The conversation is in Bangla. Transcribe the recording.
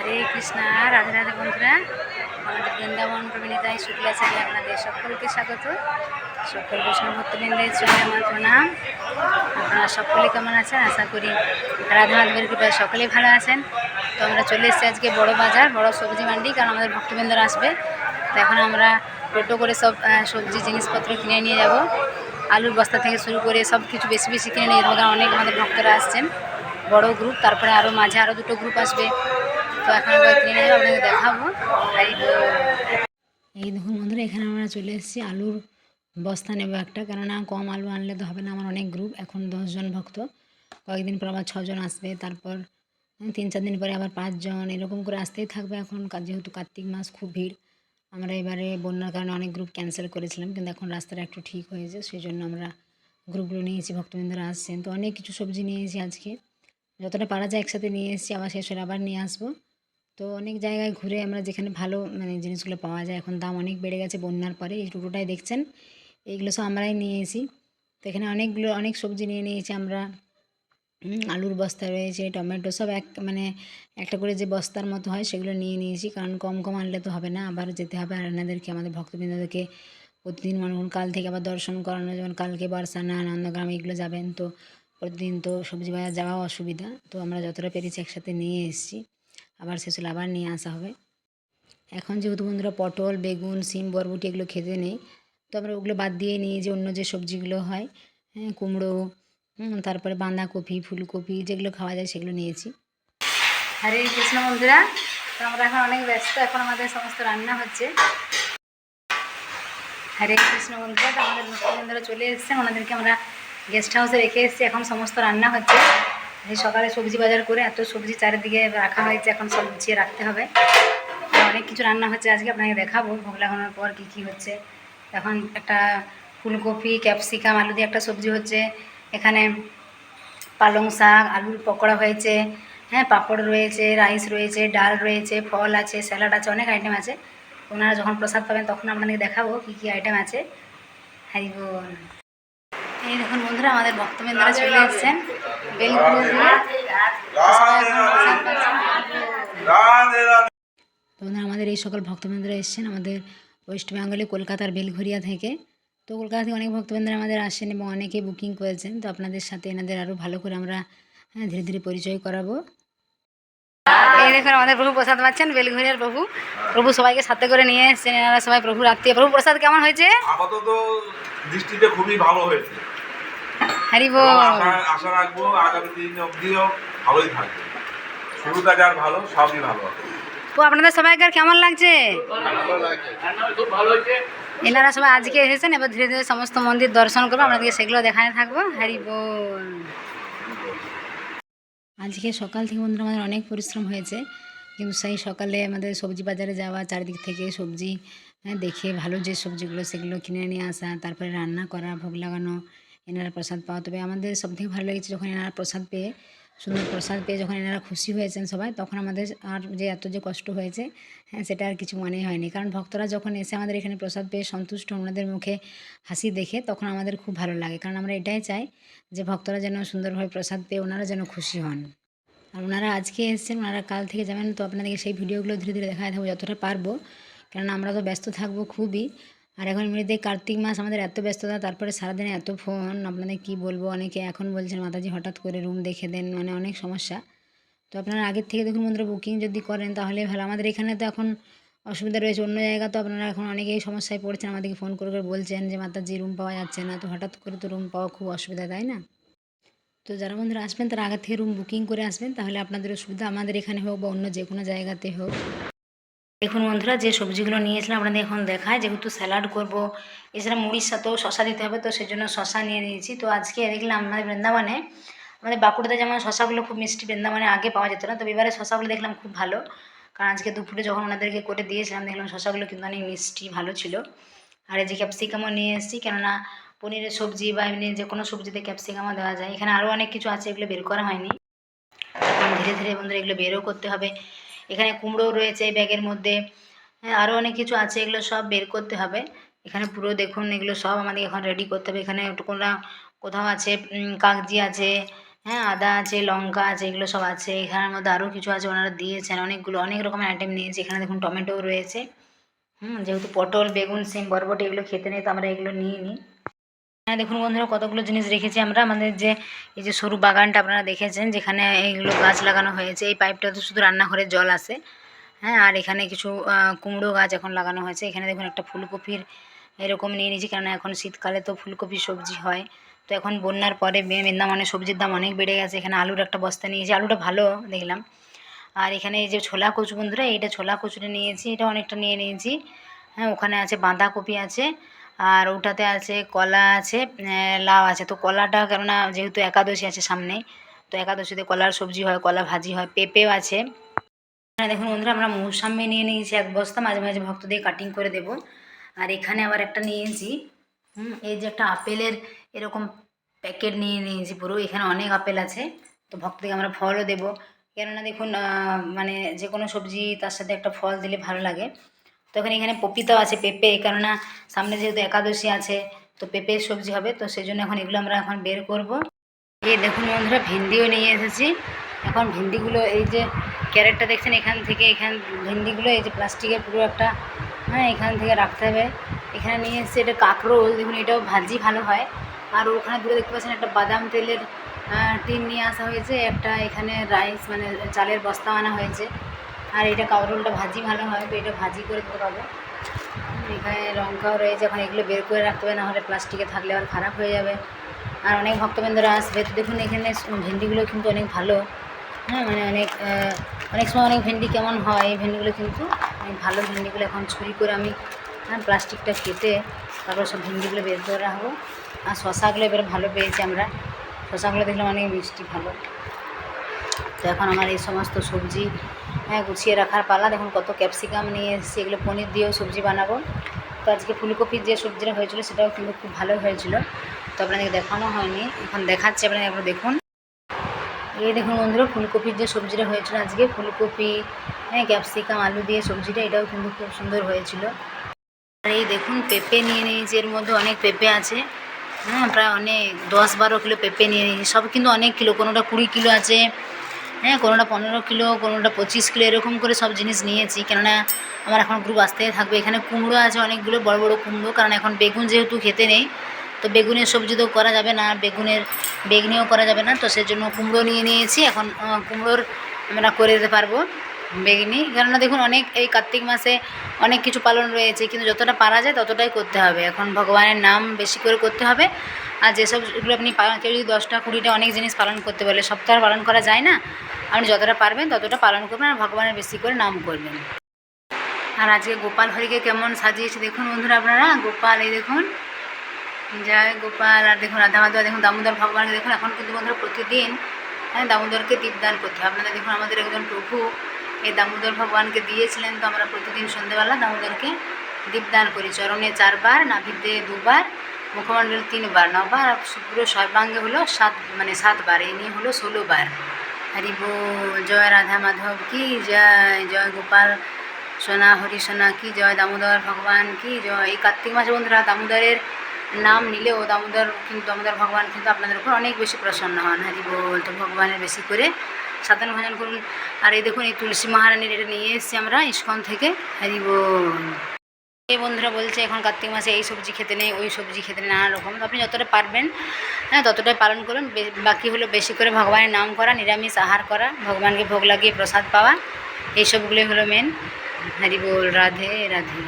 হরে কৃষ্ণা, রাধে রাধে বন্ধুরা। আমাদের বৃন্দাবন প্রবীণিতায় শুক্লা চ্যানেলে আপনাদের সকলকে স্বাগত। সকল বৈষ্ণব ভক্তবৃন্দের চলে আমার প্রণাম। আপনারা সকলে কেমন আছেন? আশা করি রাধা মাধবের কৃপায় সকলেই ভালো আছেন। তো আমরা চলে এসেছি আজকে বড় বাজার, বড় সবজি মান্ডি, কারণ আমাদের ভক্তবৃন্দরা আসবে। তো এখন আমরা টোটো করে সব সবজি, জিনিসপত্র কিনে নিয়ে যাব। আলুর বস্তা থেকে শুরু করে সব কিছু বেশি বেশি কিনে নিয়ে যাব, কারণ অনেক আমাদের ভক্তরা আসছেন। বড় গ্রুপ তারপরে আরও মাঝে আরও দুটো গ্রুপ আসবে। তো এখন আমরা কিনে আপনাদের দেখাবো। এই দেখুন বন্ধুরা, এখানে আমরা চলে এসেছি আলুর বস্তা নেব একটা। কেননা কম আলু আনলে তো হবে না, আমার অনেক গ্রুপ এখন দশজন ভক্ত। কয়েকদিন পর আবার ছজন আসবে, তারপর তিন চার দিন পরে আবার পাঁচজন, এরকম করে আসতেই থাকবে এখন। যেহেতু কার্তিক মাস, খুব ভিড়। আমরা এবারে বন্যার কারণে অনেক গ্রুপ ক্যান্সেল করেছিলাম, কিন্তু এখন রাস্তাটা একটু ঠিক হয়েছে সেই জন্য আমরা গ্রুপগুলো নিয়েছি, ভক্তবৃন্দরা আসছেন। তো অনেক কিছু সবজি নিয়েছি আজকে। যতটা পারা যায় একসাথে নিয়ে এসেছি, আবার শেষ হলে আবার নিয়ে আসব। তো অনেক জায়গায় ঘুরে আমরা যেখানে ভালো মানে জিনিসগুলো পাওয়া যায়, এখন দাম অনেক বেড়ে গেছে বন্যার পরে, এই টোটোটাই দেখছেন। এইগুলো সব আমরাই নিয়ে এসি তো এখানে অনেকগুলো, অনেক সবজি নিয়ে নিয়েছি আমরা। আলুর বস্তা রয়েছে, টমেটো, সব এক মানে একটা করে যে বস্তার মতো হয়, সেগুলো নিয়ে নিয়েছি। কারণ কম কম আনলে তো হবে না, আবার যেতে হবে। আর এনাদেরকে, আমাদের ভক্তবৃন্দদেরকে প্রতিদিন, মনে করুন, কাল থেকে আবার দর্শন করানো, যেমন কালকে বর্ষানা, নন্দগ্রাম এগুলো যাবেন, তো প্রতিদিন তো সবজি বাজার যাওয়াও অসুবিধা। তো আমরা যতটা পেরেছি একসাথে নিয়ে এসেছি। আবার শেষ হলে আবার নিয়ে আসা হবে। এখন যেহেতু বন্ধুরা পটল, বেগুন, সিম, বরবটি এগুলো খেতে নেই, তো আমরা ওগুলো বাদ দিয়ে নিয়ে যে অন্য যে সবজিগুলো হয় হ্যাঁ কুমড়ো তারপরে বাঁধাকপি, ফুলকপি যেগুলো খাওয়া যায় সেগুলো নিয়েছি। হরে কৃষ্ণ বন্ধুরা, তো আমরা এখন অনেক ব্যস্ত, এখন আমাদের সমস্ত রান্না হচ্ছে। হরে কৃষ্ণ বন্ধুরা, তো আমাদের ভক্তবৃন্দরা চলে এসেছেন, ওনাদেরকে আমরা গেস্ট হাউসে রেখে এসেছি, এখন সমস্ত রান্না হচ্ছে। এই সকালে সবজি বাজার করে এত সবজি চারিদিকে রাখা হয়েছে, এখন সব গুছিয়ে রাখতে হবে। অনেক কিছু রান্না হচ্ছে, আজকে আপনাকে দেখাবো ভোগ লাগানোর পর কী কী হচ্ছে। এখন একটা ফুলকপি, ক্যাপসিকাম, আলু দিয়ে একটা সবজি হচ্ছে। এখানে পালং শাক, আলুর পকোড়া হয়েছে হ্যাঁ পাঁপড় রয়েছে, রাইস রয়েছে, ডাল রয়েছে, ফল আছে, স্যালাড আছে, অনেক আইটেম আছে। ওনারা যখন প্রসাদ পাবেন তখন আপনাদের দেখাবো কী কী আইটেম আছে। বল এই দেখুন বন্ধুরা, আমাদের ভক্তবৃন্দরা চলে এসেছেন। বন্ধুরা আমাদের এই সকল ভক্তবৃন্দরা এসেছেন আমাদের ওয়েস্ট বেঙ্গলে, কলকাতার বেলঘরিয়া থেকে। তো কলকাতা থেকে অনেক ভক্তবৃন্দরা আমাদের আসেন এবং অনেকে বুকিং করেছেন। তো আপনাদের সাথে এনাদের আরও ভালো করে আমরা হ্যাঁ ধীরে ধীরে পরিচয় করাবো। এই দেখুন, আমাদের প্রভু প্রসাদ পাচ্ছেন বেলঘরিয়ার প্রভু। প্রভু সবাইকে সাথে করে নিয়ে এসেছেন। এনারা সবাই প্রভুর আত্মীয় প্রভু, প্রসাদ কেমন হয়েছে? আপাতত দৃষ্টিতে খুবই ভালো হয়েছে। বল। আশা রাখব আগামী দিন অবধিও ভালোই থাকবে। শুরুটা যার ভালো সবই ভালো তো আপনাদের সবাইকার কেমন লাগছে? এনারা সবাই আজকে এসেছেন এবার ধীরে ধীরে সমস্ত মন্দির দর্শন করব। আপনাদেরকে সেগুলো দেখাতে থাকব। হরি বল। আজকে সকাল থেকে বন্ধুরা আমাদের অনেক পরিশ্রম হয়েছে। কিন্তু সেই সকালে আমাদের সবজি বাজারে যাওয়া চারিদিক থেকে সবজি হ্যাঁ, দেখে ভালো যে সবজিগুলো সেগুলো কিনে নিয়ে আসা তারপরে রান্না করা ভোগ লাগানো এনারা প্রসাদ পাওয়া। তবে আমাদের সবথেকে ভালো লেগেছে যখন এনারা প্রসাদ পেয়ে, সুন্দর প্রসাদ পেয়ে যখন এনারা খুশি হয়েছেন সবাই, তখন আমাদের আর যে এত যে কষ্ট হয়েছে হ্যাঁ সেটা আর কিছু মনেই হয়নি। কারণ ভক্তরা যখন এসে আমাদের এখানে প্রসাদ পেয়ে সন্তুষ্ট ওনাদের মুখে হাসি দেখে, তখন আমাদের খুব ভালো লাগে। কারণ আমরা এটাই চাই যে ভক্তরা যেন সুন্দরভাবে প্রসাদ পেয়ে ওনারা যেন খুশি হন। আর ওনারা আজকে এসেছেন, ওনারা কাল থেকে যাবেন, তো আপনাদেরকে সেই ভিডিওগুলো ধীরে ধীরে দেখাতে থাকব, যতটা পারব। কেননা আমরা তো ব্যস্ত থাকব খুবই। আর এখন এমনিতে কার্তিক মাস আমাদের এত ব্যস্ততা, তারপরে সারাদিনে এত ফোন, আপনাদের কি বলব? অনেকে এখন বলছেন, মাতাজি, হঠাৎ করে রুম দেখে দেন। মানে অনেক সমস্যা। তো আপনারা আগের থেকে দেখুন বন্ধুরা বুকিং যদি করেন তাহলে ভালো। আমাদের এখানে তো এখন অসুবিধা রয়েছে। অন্য জায়গা তো আপনারা এখন অনেকেই সমস্যায় পড়ছেন। আমাদেরকে ফোন করে করে বলছেন যে, মাতাজি রুম পাওয়া যাচ্ছে না। তো হঠাৎ করে তো রুম পাওয়া খুব অসুবিধা, তাই না? তো যারা বন্ধুরা আসবেন, তারা আগে থেকে রুম বুকিং করে আসবেন। তাহলে আপনাদেরও সুবিধা আমাদের এখানে হোক বা অন্য যে কোনো জায়গাতে হোক। দেখুন বন্ধুরা, যে সবজিগুলো নিয়েছিলাম আপনাদের এখন দেখায়, যেহেতু স্যালাড করব, এছাড়া মুড়ির সাথেও শশা দিতে হবে, তো সেজন্য শশা নিয়ে নিয়েছি। তো আজকে দেখলাম আমাদের বৃন্দাবনে, আমাদের বাঁকুড়াতে যেমন শশাগুলো খুব মিষ্টি বৃন্দাবনে আগে পাওয়া যেত না, তো এবারে শশাগুলো দেখলাম খুব ভালো। কারণ আজকে দুপুরে যখন ওনাদেরকে করে দিয়েছিলাম, দেখলাম শশাগুলো কিন্তু অনেক মিষ্টি, ভালো ছিল। আর এই যে ক্যাপসিকামও নিয়ে এসেছি, কেননা পনিরের সবজি বা এমনি যে কোনো সবজিতে ক্যাপসিকামও দেওয়া যায়। এখানে আরও অনেক কিছু আছে, এগুলো বের করা হয়নি। ধীরে ধীরে বন্ধুরা এগুলো বেরও করতে হবে। এখানে কুমড়ো রয়েছে এই ব্যাগের মধ্যে। হ্যাঁ আরও অনেক কিছু আছে, এগুলো সব বের করতে হবে। এখানে পুরো দেখুন, এগুলো সব আমাদের এখন রেডি করতে হবে। এখানে একটু কোথাও আছে কাগজি আছে হ্যাঁ আদা আছে, লঙ্কা আছে, এগুলো সব আছে। এখানের মধ্যে আরও কিছু আছে ওনারা দিয়েছেন, অনেকগুলো, অনেক রকমের আইটেম নিয়েছে। এখানে দেখুন টমেটোও রয়েছে। হুম, যেহেতু পটল, বেগুন, সিম, বরবটি এগুলো খেতে নেই, তো আমরা এগুলো নিয়ে নিই হ্যাঁ দেখুন বন্ধুরা, কতগুলো জিনিস রেখেছি আমরা। আমাদের যে, এই যে সরু বাগানটা আপনারা দেখেছেন, যেখানে এইগুলো গাছ লাগানো হয়েছে, এই পাইপটাতে শুধু রান্নাঘরে জল আসে। হ্যাঁ আর এখানে কিছু কুমড়ো গাছ এখন লাগানো হয়েছে। এখানে দেখুন একটা ফুলকপির এরকম নিয়ে নিয়েছি, কেননা এখন শীতকালে তো ফুলকপি সবজি হয়। তো এখন বন্যার পরে বে- বৃন্দাবনে সবজির দাম অনেক বেড়ে গেছে। এখানে আলুর একটা বস্তা নিয়েছি, আলুটা ভালো দেখলাম। আর এখানে এই যে ছোলা কচু, বন্ধুরা, এইটা ছোলা কচুটা নিয়েছি, এটা অনেকটা নিয়ে নিয়েছি। হ্যাঁ ওখানে আছে বাঁধাকপি আছে আর ওটাতে আছে কলা আছে লাউ আছে। তো কলাটা কেননা যেহেতু একাদশী আছে সামনে তো একাদশীতে কলার সবজি হয় কলা ভাজি হয় পেঁপেও আছে। দেখুন বন্ধুরা আমরা মৌসাম্মি নিয়ে নিয়েছি এক বস্তা মাঝে মাঝে ভক্তদের কাটিং করে দেব। আর এখানে আবার একটা নিয়েছি হুম, এই যে একটা আপেলের এরকম প্যাকেট নিয়ে নিয়েছি পুরো এখানে অনেক আপেল আছে। তো ভক্তদের আমরা ফলও দেবো। কেননা দেখুন মানে যে কোনো সবজি তার সাথে একটা ফল দিলে ভালো লাগে। তো এখানে এখানে পপিতাও আছে পেঁপে, কেননা সামনে যেহেতু একাদশী আছে, তো পেঁপে সবজি হবে, তো সেই জন্য এখন এগুলো আমরা এখন বের করব। এই দেখুন বন্ধুরা, ভেন্ডিও নিয়ে এসেছি। এখন ভেন্ডিগুলো, এই যে ক্যারেটটা দেখছেন, এখান থেকে এখান, ভেন্ডিগুলো এই যে প্লাস্টিকের পুরো একটা হ্যাঁ এখান থেকে রাখতে হবে। এখানে নিয়ে এসেছি এটা কাঁকরোল, দেখুন এটাও ভাজি ভালো হয়। আর ওখানে দূরে দেখতে পাচ্ছেন, একটা বাদাম তেলের টিন নিয়ে আসা হয়েছে, একটা এখানে রাইস মানে চালের বস্তা আনা হয়েছে। আর এটা কাঁকরোলটা ভাজি ভালো হয়, তো এটা ভাজি করে পারব এখানে লঙ্কাও রয়েছে, এখন এগুলো বের করে রাখতে হবে, নাহলে প্লাস্টিকে থাকলে আর খারাপ হয়ে যাবে। আর অনেক ভক্তবৃন্দরা আসবে, তো দেখুন এখানে ভেন্ডিগুলো কিন্তু অনেক ভালো। হ্যাঁ মানে অনেক অনেক সময় অনেক ভেন্ডি কেমন হয়, এই ভেন্ডিগুলো কিন্তু অনেক ভালো ভেন্ডিগুলো এখন ছুরি করে আমি হ্যাঁ প্লাস্টিকটা কেটে তারপর সব ভেন্ডিগুলো বের করে রাখব। আর শশাগুলো এবার ভালো পেয়েছি আমরা। শশাগুলো দেখলাম অনেক মিষ্টি ভালো। তো এখন আমার এই সমস্ত সবজি হ্যাঁ গুছিয়ে রাখার পালা। দেখুন কত ক্যাপসিকাম নিয়ে এসেছি, এগুলো পনির দিয়েও সবজি বানাবো। তো আজকে ফুলকপির যে সবজিটা হয়েছিল, সেটাও কিন্তু খুব ভালো হয়েছিল। তো আপনাদেরকে দেখানো হয়নি, এখন দেখাচ্ছি আপনারা একবার দেখুন। এই দেখুন বন্ধুরা, ফুলকপির যে সবজিটা হয়েছিল আজকে, ফুলকপি হ্যাঁ ক্যাপসিকাম আলু দিয়ে সবজিটা, এটাও কিন্তু খুব সুন্দর হয়েছিল। আর এই দেখুন, পেঁপে নিয়ে নিয়েছি, এর মধ্যে অনেক পেঁপে আছে। হ্যাঁ প্রায় অনেক দশ বারো কিলো পেঁপে নিয়ে নিয়েছি, সব কিন্তু অনেক কিলো, কোনোটা কুড়ি কিলো আছে। হ্যাঁ কোনোটা পনেরো কিলো, কোনোটা পঁচিশ কিলো, এরকম করে সব জিনিস নিয়েছি। কেননা আমার এখন গ্রুপ আসতেই থাকবে। এখানে কুমড়ো আছে অনেকগুলো, বড় বড় কুমড়ো। কারণ এখন বেগুন যেহেতু খেতে নেই, তো বেগুনের সবজি তো করা যাবে না, বেগুনের বেগনিও করা যাবে না, তো সেজন্য কুমড়ো নিয়ে নিয়েছি। এখন কুমড়োর আমরা করে দিতে পারব বেগনি। কেননা দেখুন, অনেক এই কার্তিক মাসে অনেক কিছু পালন রয়েছে, কিন্তু যতটা পারা যায় ততটাই করতে হবে। এখন ভগবানের নাম বেশি করে করতে হবে। আর যেসব এগুলো আপনি পালন, কেউ যদি দশটা, কুড়িটা অনেক জিনিস পালন করতে তো আর পালন করা যায় না। আপনি যতটা পারবেন ততটা পালন করবেন আর ভগবানের বেশি করে নাম করবেন। আর আজকে গোপাল হরিকে কেমন সাজিয়েছে দেখুন বন্ধুরা আপনারা। গোপাল, এই দেখুন। জয় গোপাল। আর দেখুন রাধা মাধব দেখুন দামোদর ভগবানকে দেখুন। এখন কিন্তু বন্ধুরা প্রতিদিন হ্যাঁ দামোদরকে দীপদান করতে হবে আপনারা দেখুন আমাদের একজন প্রভু, এই দামোদর ভগবানকে দিয়েছিলেন। তো আমরা প্রতিদিন সন্ধেবেলা দামোদরকে দীপদান করি। চরণে চারবার নাভিতে দুবার। মুখমণ্ডল তিনবার, নবার আর পুরো সর্বাঙ্গে হলো সাত মানে সাতবার এই নিয়ে হলো ষোলোবার। হরি বল, জয় রাধা মাধব, কি জয় জয় গোপাল সোনা, হরি সোনা, কি জয় দামোদর ভগবান, কি জয়। এই কার্তিক মাসে বন্ধুরা দামোদরের নাম নিলেও দামোদর কিন্তু, দামোদর ভগবান কিন্তু আপনাদের উপর অনেক বেশি প্রসন্ন হন। হরি বল, তো ভগবানের বেশি করে সাধন ভজন করুন। আর এই দেখুন, এই তুলসী মহারানীর এটা নিয়ে এসেছি আমরা ইস্কন থেকে। হরি বল। এই বন্ধুরা বলছে, এখন কার্তিক মাসে এই সবজি খেতে নেই, ওই সবজি খেতে নেই, নানা রকম। আপনি যতটা পারবেন হ্যাঁ ততটাই পালন করুন। বাকি হলো বেশি করে ভগবানের নাম করা, নিরামিষ আহার করা, ভগবানকে ভোগ লাগিয়ে প্রসাদ পাওয়া। এইসবগুলোই হলো মেন হরি বল, রাধে রাধে।